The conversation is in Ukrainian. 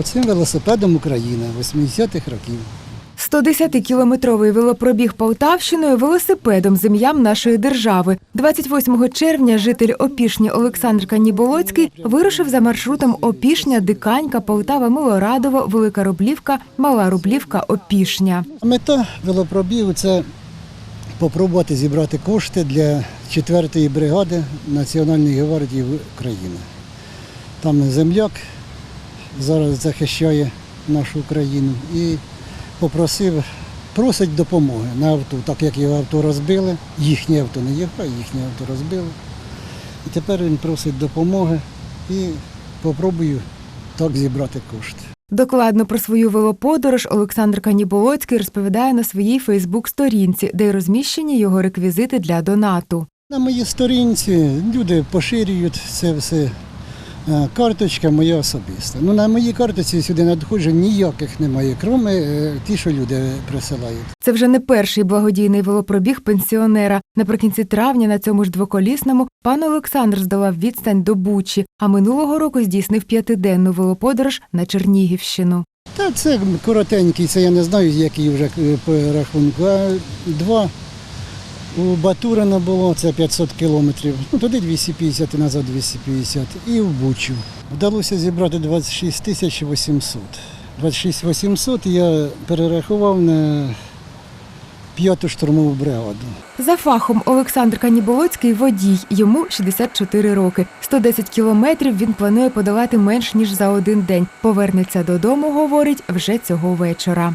Оцим велосипедом Україна 80-х років. 110-кілометровий велопробіг Полтавщиною велосипедом з ім'ям нашої держави. 28 червня житель Опішні Олександр Каніболоцький вирушив за маршрутом Опішня, Диканька, Полтава, Милорадово, Велика Рублівка, Мала Рублівка, Опішня. Мета велопробігу це попробувати зібрати кошти для 4-ї бригади Національної гвардії України. Там земляк зараз захищає нашу Україну і попросив, просить допомоги на авто, так як його авто розбили, їхнє авто не а їхнє авто розбили. І тепер він просить допомоги і попробую так зібрати кошти. Докладно про свою велоподорож Олександр Каніболоцький розповідає на своїй Фейсбук-сторінці, де й розміщені його реквізити для донату. На моїй сторінці люди поширюють це все. Е, Карточка моя особиста. Ну, на моїй карточці сюди надходжень ніяких немає, крім е, ті, що люди присилають. Це вже не перший благодійний велопробіг пенсіонера. Наприкінці травня на цьому ж двоколісному пан Олександр здолав відстань до Бучі, а минулого року здійснив п'ятиденну велоподорож на Чернігівщину. Та це коротенький, це я не знаю, який вже е, по рахунку. А два у Батурина було, це 500 кілометрів. Ну, туди 250 і назад 250. І в Бучу. Вдалося зібрати 26 тисяч 800. 26 800 я перерахував на п'яту штурмову бригаду. За фахом Олександр Каніболоцький водій, йому 64 роки. 110 кілометрів він планує подолати менш ніж за один день. Повернеться додому, говорить, вже цього вечора.